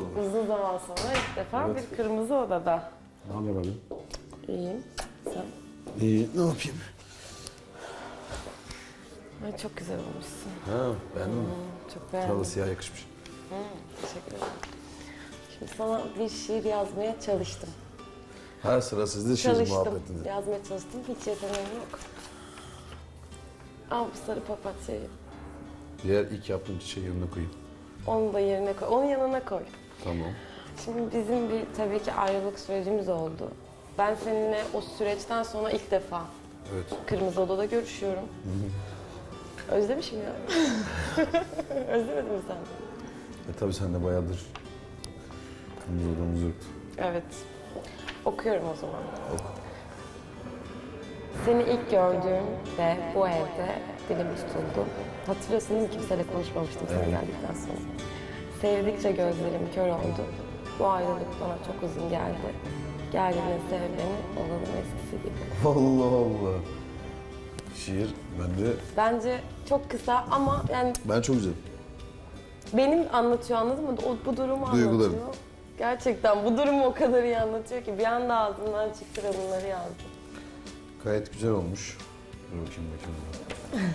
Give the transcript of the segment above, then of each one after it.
oldu. Uzun zaman sonra ilk defa bir kırmızı odada. Ne haber abi? İyiyim. Sen? İyi, ne yapayım? Ay çok güzel olmuşsun. Ha, beğendin mi? Çok beğendim. Kralı siyah yakışmış. Teşekkür ederim. Şimdi sana bir şiir yazmaya çalıştım. Ha sıra sizde şiir çalıştım. muhabbetinde. Yazmaya çalıştım. Hiç yeteneğim yok. Al bu sarı papatyayı. Diğer ilk yaptığım çiçeği yanına koyayım. Onu da yerine koy. Onun yanına koy. Tamam. Şimdi bizim bir tabii ki ayrılık sürecimiz oldu. Ben seninle o süreçten sonra ilk defa Evet. Kırmızı Oda'da görüşüyorum. Özlemişim ya. Özlemedin mi sen? E tabii sen de bayağıdır kırmızı odamız yoktu. Evet. Okuyorum o zaman. Oku. Seni ilk gördüğümde bu evde dilim tutuldu. Hatırlıyorsun değil mi? Kimseyle konuşmamıştım sen geldikten sonra. Sevdikçe gözlerim kör oldu. Bu ayrılık bana çok uzun geldi. Gel yine sev beni, olalım eskisi gibi. Allah Allah. Şiir bende Bence çok kısa ama yani ben çok güzel. benim anlatıyor anladın mı? O, bu durumu Duygularım. anlatıyor. Gerçekten bu durumu o kadar iyi anlatıyor ki bir anda ağzından çıktı ve bunları yazdı. Gayet güzel olmuş. Dur bakayım bakayım.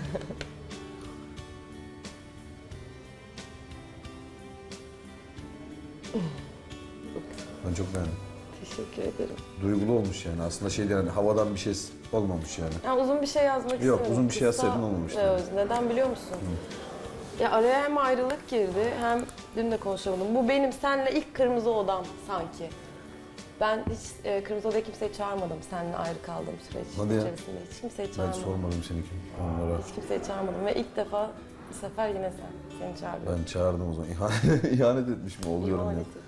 Ben çok beğendim. Teşekkür ederim. Duygulu olmuş yani. Aslında şey hani havadan bir şey olmamış yani. Ya uzun bir şey yazmak istemedim. Yok, uzun bir şey yazsaydın olmamıştı. ve öz. Neden biliyor musun? Ya araya hem ayrılık girdi hem dün de konuşamadım. Bu benim seninle ilk kırmızı odam sanki. Ben hiç e, kırmızı odaya kimseyi çağırmadım seninle ayrı kaldığım süreç Hadi ya. içerisinde. Hiç kimseyi Ben çağırmadım. sormadım seni kim onlara. Hiç kimseyi çağırmadım ve ilk defa bu sefer yine sen. Seni çağırdım. Ben çağırdım o zaman. İhanet, ihanet etmiş mi oluyorum ya. İhanet ettim.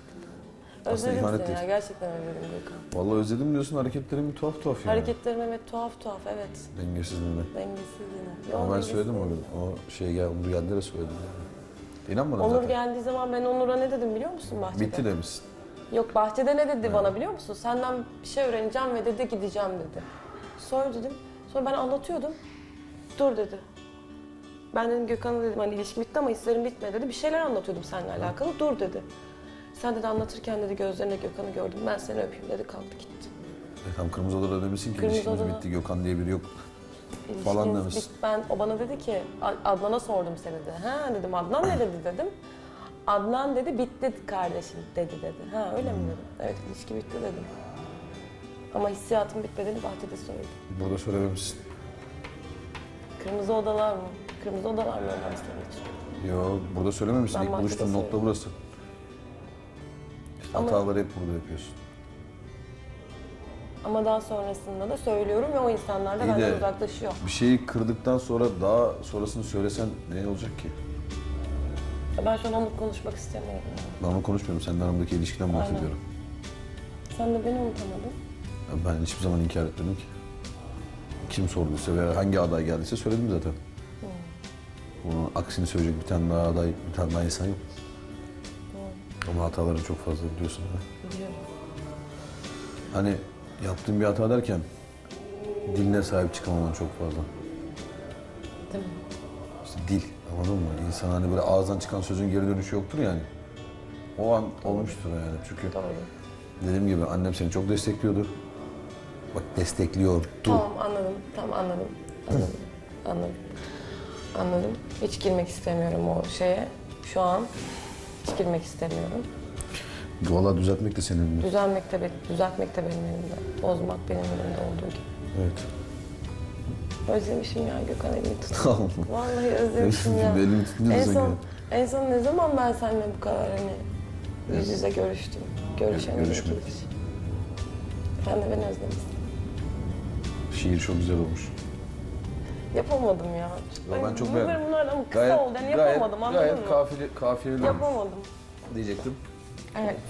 Özledim ihanet seni ya. Gerçekten özledim Gökhan. Vallahi özledim diyorsun hareketlerin bir tuhaf tuhaf yani. Hareketlerim evet tuhaf tuhaf evet. Dengesizliğine. Dengesiz yine. Ama ben dengesiz söyledim o gün. O şey gel, Onur geldi de söyledim. İnanmadın Onur zaten. geldiği zaman ben Onur'a ne dedim biliyor musun bahçede? Bitti demişsin. Yok bahçede ne dedi bana biliyor musun? Senden bir şey öğreneceğim ve dedi gideceğim dedi. Sonra dedim. Sonra ben anlatıyordum. Dur dedi. Ben dedim Gökhan'a dedim hani ilişki bitti ama hislerim bitmedi dedi. Bir şeyler anlatıyordum seninle alakalı. Dur dedi. Sen dedi anlatırken dedi gözlerinde Gökhan'ı gördüm. Ben seni öpeyim dedi kalktı gitti. E, tam Kırmızı Oda'da demişsin ki Kırmızı ilişkimiz Oda'da- bitti. Gökhan diye biri yok. Falan İlişkiniz demiş. bit- Ben, o bana dedi ki "A- Adnan'a sordum seni dedi. Ha dedim Adnan ne dedi dedim. Adnan dedi bitti kardeşim dedi dedi. Ha öyle mi dedim. Evet ilişki bitti dedim. Ama hissiyatım bitmediğini bahçede söyledim. Burada söylememişsin. Kırmızı odalar mı? Kırmızı odalar mı önemli senin için? Yo burada söylememişsin. Ben İlk bahçede buluştuğun nokta söyledim. burası. Ama- hataları hep burada yapıyorsun. Ama daha sonrasında da söylüyorum ve o insanlar da İyi benden de- uzaklaşıyor. Bir şeyi kırdıktan sonra daha sonrasını söylesen ne olacak ki? Ben şu an onunla konuşmak istemiyorum. Ben onu konuşmuyorum. Senin aramdaki ilişkiden bahsediyorum. Sen de beni unutamadın. Ya Ben hiçbir zaman inkar etmedim ki. Kim sorduysa veya hangi aday geldiyse söyledim zaten. Bunun aksini söyleyecek bir tane daha aday, bir tane daha insan yok. Ama hataların çok fazla biliyorsun. Ha? Biliyorum. Hani yaptığın bir hata derken diline sahip çıkamaman çok fazla. Değil mi? İşte dil anladın mı? İnsan hani böyle ağızdan çıkan sözün geri dönüşü yoktur yani. O an olmuştur yani çünkü Doğru. dediğim gibi annem seni çok destekliyordu. Bak destekliyordu. Tamam anladım. Tamam anladım. Anladım. anladım. Anladım. Hiç girmek istemiyorum o şeye. Şu an hiç girmek istemiyorum. Valla düzeltmek de senin elinde. Düzelmek de, be- düzeltmek de benim elimde. Bozmak benim elimde olduğu gibi. Evet. Özlemişim ya Gökhan elini tut. Tamam. Vallahi özlemişim ya. Elimi tutunca En sen son, gel. en son ne zaman ben seninle bu kadar hani yüz yüze görüştüm. Görüşemedik görüşmedik. hiç. Sen de beni özlemişsin. Şiir çok güzel olmuş. Yapamadım ya. Ya ben çok beğendim. Bunlar ama kısa oldu. Yani yapamadım anladın gayet mı? kafiyeli, kafiyeli Yapamadım. diyecektim. Evet.